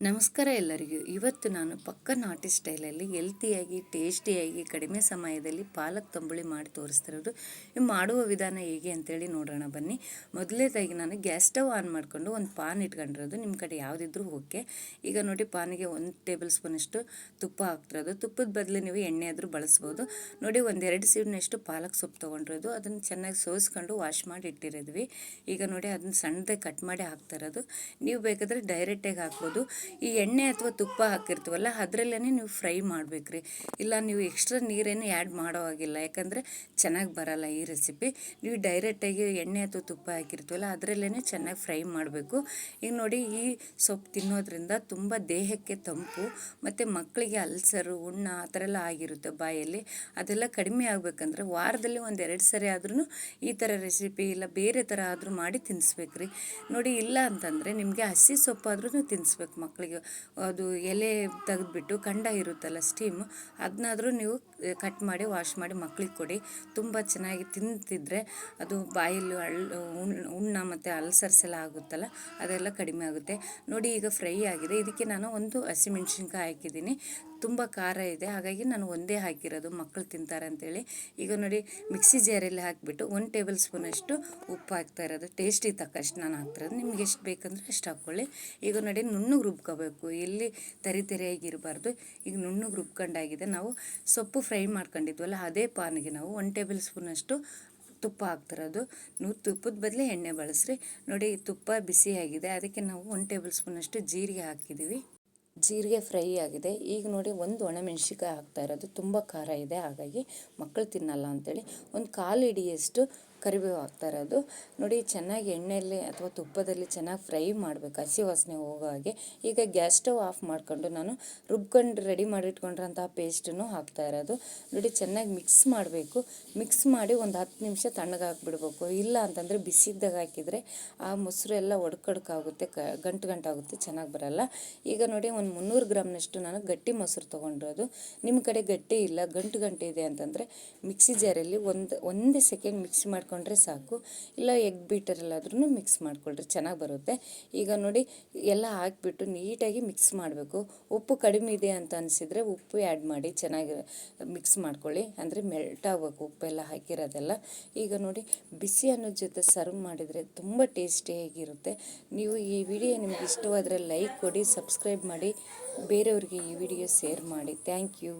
ನಮಸ್ಕಾರ ಎಲ್ಲರಿಗೂ. ಇವತ್ತು ನಾನು ಪಕ್ಕ ನಾಟಿ ಸ್ಟೈಲಲ್ಲಿ ಹೆಲ್ತಿಯಾಗಿ, ಟೇಸ್ಟಿಯಾಗಿ, ಕಡಿಮೆ ಸಮಯದಲ್ಲಿ ಪಾಲಕ್ ತಂಬುಳಿ ಮಾಡಿ ತೋರಿಸ್ತಿರೋದು. ಇದು ಮಾಡುವ ವಿಧಾನ ಹೇಗೆ ಅಂತೇಳಿ ನೋಡೋಣ ಬನ್ನಿ. ಮೊದಲನೇದಾಗಿ ನಾನು ಗ್ಯಾಸ್ ಸ್ಟವ್ ಆನ್ ಮಾಡಿಕೊಂಡು ಒಂದು ಪಾನ್ ಇಟ್ಕೊಂಡಿರೋದು. ನಿಮ್ಮ ಕಡೆ ಯಾವುದಿದ್ರೂ ಓಕೆ. ಈಗ ನೋಡಿ ಪಾನಿಗೆ ಒಂದು ಟೇಬಲ್ ಸ್ಪೂನಷ್ಟು ತುಪ್ಪ ಹಾಕ್ತಿರೋದು. ತುಪ್ಪದ ಬದಲು ನೀವು ಎಣ್ಣೆ ಆದರೂ ಬಳಸ್ಬೋದು. ನೋಡಿ ಒಂದೆರಡು ಸೀಡ್ನಷ್ಟು ಪಾಲಕ್ ಸೊಪ್ಪು ತೊಗೊಂಡಿರೋದು. ಅದನ್ನು ಚೆನ್ನಾಗಿ ಸೋಸ್ಕೊಂಡು ವಾಶ್ ಮಾಡಿ ಇಟ್ಟಿರೋದ್ವಿ. ಈಗ ನೋಡಿ ಅದನ್ನು ಸಣ್ಣದಾಗಿ ಕಟ್ ಮಾಡಿ ಹಾಕ್ತಾ ಇರೋದು ನೀವು ಬೇಕಾದರೆ ಡೈರೆಕ್ಟಾಗಿ ಹಾಕ್ಬೋದು. ಈ ಎಣ್ಣೆ ಅಥವಾ ತುಪ್ಪ ಹಾಕಿರ್ತೀವಲ್ಲ ಅದರಲ್ಲೇ ನೀವು ಫ್ರೈ ಮಾಡಬೇಕ್ರಿ. ಇಲ್ಲ, ನೀವು ಎಕ್ಸ್ಟ್ರಾ ನೀರೇನು ಆ್ಯಡ್ ಮಾಡೋ ಹಾಗಿಲ್ಲ. ಯಾಕಂದರೆ ಚೆನ್ನಾಗಿ ಬರಲ್ಲ ಈ ರೆಸಿಪಿ. ನೀವು ಡೈರೆಕ್ಟಾಗಿ ಎಣ್ಣೆ ಅಥವಾ ತುಪ್ಪ ಹಾಕಿರ್ತೀವಲ್ಲ ಅದರಲ್ಲೇ ಚೆನ್ನಾಗಿ ಫ್ರೈ ಮಾಡಬೇಕು. ಈಗ ನೋಡಿ, ಈ ಸೊಪ್ಪು ತಿನ್ನೋದ್ರಿಂದ ತುಂಬ ದೇಹಕ್ಕೆ ತಂಪು, ಮತ್ತು ಮಕ್ಕಳಿಗೆ ಅಲ್ಸರು, ಉಣ್ಣ ಆ ಥರ ಎಲ್ಲ ಆಗಿರುತ್ತೆ ಬಾಯಲ್ಲಿ. ಅದೆಲ್ಲ ಕಡಿಮೆ ಆಗಬೇಕಂದ್ರೆ ವಾರದಲ್ಲಿ ಒಂದು ಎರಡು ಸರಿ ಆದ್ರೂ ಈ ಥರ ರೆಸಿಪಿ ಇಲ್ಲ, ಬೇರೆ ಥರ ಆದರೂ ಮಾಡಿ ತಿನ್ನಿಸ್ಬೇಕ್ರಿ ನೋಡಿ, ಇಲ್ಲ ಅಂತಂದರೆ ನಿಮಗೆ ಹಸಿ ಸೊಪ್ಪಾದ್ರೂ ತಿನ್ನಿಸ್ಬೇಕು ಮಕ್ಕಳಿಗೆ ಅದು ಎಲೆ ತೆಗೆದ್ಬಿಟ್ಟು ಕಂಡ ಇರುತ್ತಲ್ಲ ಸ್ಟೀಮ್ ಅದನ್ನಾದರೂ ನೀವು ಕಟ್ ಮಾಡಿ ವಾಶ್ ಮಾಡಿ ಮಕ್ಕಳಿಗೆ ಕೊಡಿ. ತುಂಬ ಚೆನ್ನಾಗಿ ತಿಂತಿದ್ರೆ ಅದು ಬಾಯಲ್ಲಿ ಉಣ್ಣ ಮತ್ತು ಅಲ್ಸರ್ಸ್ ಎಲ್ಲ ಆಗುತ್ತಲ್ಲ, ಅದೆಲ್ಲ ಕಡಿಮೆ ಆಗುತ್ತೆ. ನೋಡಿ ಈಗ ಫ್ರೈ ಆಗಿದೆ. ಇದಕ್ಕೆ ನಾನು ಒಂದು ಹಸಿಮೆಣ್ಸಿನ್ಕಾಯಿ ಹಾಕಿದ್ದೀನಿ. ತುಂಬ ಖಾರ ಇದೆ. ಹಾಗಾಗಿ ನಾನು ಒಂದೇ ಹಾಕಿರೋದು. ಮಕ್ಕಳು ತಿಂತಾರೆ ಅಂತೇಳಿ. ಈಗ ನೋಡಿ, ಮಿಕ್ಸಿ ಜಾರಲ್ಲಿ ಹಾಕಿಬಿಟ್ಟು ಒಂದು ಟೇಬಲ್ ಸ್ಪೂನಷ್ಟು ಉಪ್ಪು ಹಾಕ್ತಾ ಇರೋದು. ಟೇಸ್ಟಿಗೆ ತಕ್ಕಷ್ಟು ನಾನು ಹಾಕ್ತಿರೋದು. ನಿಮ್ಗೆ ಎಷ್ಟು ಬೇಕಂದ್ರೆ ಅಷ್ಟು ಹಾಕ್ಕೊಳ್ಳಿ. ಈಗ ನೋಡಿ, ನುಣ್ಣಗೆ ರುಬ್ಕೋಬೇಕು. ಎಲ್ಲಿ ತರಿ ತರಿಯಾಗಿರಬಾರ್ದು. ಈಗ ನುಣ್ಣಗೆ ರುಬ್ಕೊಂಡಾಗಿದೆ. ನಾವು ಸೊಪ್ಪು ಫ್ರೈ ಮಾಡ್ಕೊಂಡಿದ್ವಲ್ಲ, ಅದೇ ಪಾನಿಗೆ ನಾವು ಒನ್ ಟೇಬಲ್ ಸ್ಪೂನಷ್ಟು ತುಪ್ಪ ಹಾಕ್ತಿರೋದು. ನೀವು ತುಪ್ಪದ ಬದಲು ಎಣ್ಣೆ ಬಳಸ್ರಿ. ನೋಡಿ, ತುಪ್ಪ ಬಿಸಿಯಾಗಿದೆ. ಅದಕ್ಕೆ ನಾವು ಒನ್ ಟೇಬಲ್ ಸ್ಪೂನಷ್ಟು ಜೀರಿಗೆ ಹಾಕಿದ್ದೀವಿ ಜೀರಿಗೆ ಫ್ರೈ ಆಗಿದೆ. ಈಗ ನೋಡಿ ಒಂದು ಒಣಮೆಣ್ಸಿಕಾಯಿ ಹಾಕ್ತಾ ಇರೋದು. ತುಂಬ ಖಾರ ಇದೆ. ಹಾಗಾಗಿ ಮಕ್ಕಳು ತಿನ್ನಲ್ಲ ಅಂಥೇಳಿ ಒಂದು ಕಾಲು ಹಿಡಿಯಷ್ಟು ಕರಿಬೇವು ಹಾಕ್ತಾ ಇರೋದು. ನೋಡಿ, ಚೆನ್ನಾಗಿ ಎಣ್ಣೆಯಲ್ಲಿ ಅಥವಾ ತುಪ್ಪದಲ್ಲಿ ಚೆನ್ನಾಗಿ ಫ್ರೈ ಮಾಡಬೇಕು, ಹಸಿ ವಾಸನೆ ಹೋಗೋ ಹಾಗೆ. ಈಗ ಗ್ಯಾಸ್ ಸ್ಟವ್ ಆಫ್ ಮಾಡ್ಕೊಂಡು ನಾನು ರುಬ್ಕೊಂಡು ರೆಡಿ ಮಾಡಿಟ್ಕೊಂಡಿರೋಂಥ ಪೇಸ್ಟನ್ನು ಹಾಕ್ತಾ ಇರೋದು. ನೋಡಿ, ಚೆನ್ನಾಗಿ ಮಿಕ್ಸ್ ಮಾಡಬೇಕು. ಮಿಕ್ಸ್ ಮಾಡಿ ಒಂದು ಹತ್ತು ನಿಮಿಷ ತಣ್ಣಗೆ ಹಾಕ್ಬಿಡ್ಬೇಕು ಇಲ್ಲ ಅಂತಂದರೆ ಬಿಸಿದ್ದಾಗ ಹಾಕಿದರೆ ಆ ಮೊಸರು ಎಲ್ಲ ಒಡ್ಕಡ್ಕಾಗುತ್ತೆ, ಕ ಗಂಟು ಗಂಟಾಗುತ್ತೆ, ಚೆನ್ನಾಗಿ ಬರಲ್ಲ. ಈಗ ನೋಡಿ, ಒಂದು ಮುನ್ನೂರು ಗ್ರಾಮ್ನಷ್ಟು ನಾನು ಗಟ್ಟಿ ಮೊಸರು ತೊಗೊಂಡಿರೋದು. ನಿಮ್ಮ ಕಡೆ ಗಟ್ಟಿ ಇಲ್ಲ, ಗಂಟು ಗಂಟೆ ಇದೆ ಅಂತಂದರೆ ಮಿಕ್ಸಿ ಜಾರಲ್ಲಿ ಒಂದು, ಒಂದೇ ಸೆಕೆಂಡ್ ಮಿಕ್ಸ್ ಮಾಡಿ ಮಾಡ್ಕೊಂಡ್ರೆ ಸಾಕು. ಇಲ್ಲ ಎಗ್ ಬೀಟರಲ್ಲಾದ್ರೂ ಮಿಕ್ಸ್ ಮಾಡಿಕೊಳ್ರಿ, ಚೆನ್ನಾಗಿ ಬರುತ್ತೆ. ಈಗ ನೋಡಿ, ಎಲ್ಲ ಹಾಕಿಬಿಟ್ಟು ನೀಟಾಗಿ ಮಿಕ್ಸ್ ಮಾಡಬೇಕು. ಉಪ್ಪು ಕಡಿಮೆ ಇದೆ ಅಂತ ಅನಿಸಿದರೆ ಉಪ್ಪು ಆ್ಯಡ್ ಮಾಡಿ ಚೆನ್ನಾಗಿ ಮಿಕ್ಸ್ ಮಾಡ್ಕೊಳ್ಳಿ. ಅಂದರೆ ಮೆಲ್ಟ್ ಆಗಬೇಕು, ಉಪ್ಪೆಲ್ಲ ಹಾಕಿರೋದೆಲ್ಲ. ಈಗ ನೋಡಿ, ಬಿಸಿ ಅನ್ನೋ ಜೊತೆ ಸರ್ವ್ ಮಾಡಿದರೆ ತುಂಬ ಟೇಸ್ಟಿಯಾಗಿರುತ್ತೆ ನೀವು ಈ ವಿಡಿಯೋ ನಿಮ್ಗೆ ಇಷ್ಟವಾದರೆ ಲೈಕ್ ಕೊಡಿ ಸಬ್ಸ್ಕ್ರೈಬ್ ಮಾಡಿ. ಬೇರೆಯವ್ರಿಗೆ ಈ ವಿಡಿಯೋ ಶೇರ್ ಮಾಡಿ. Thank you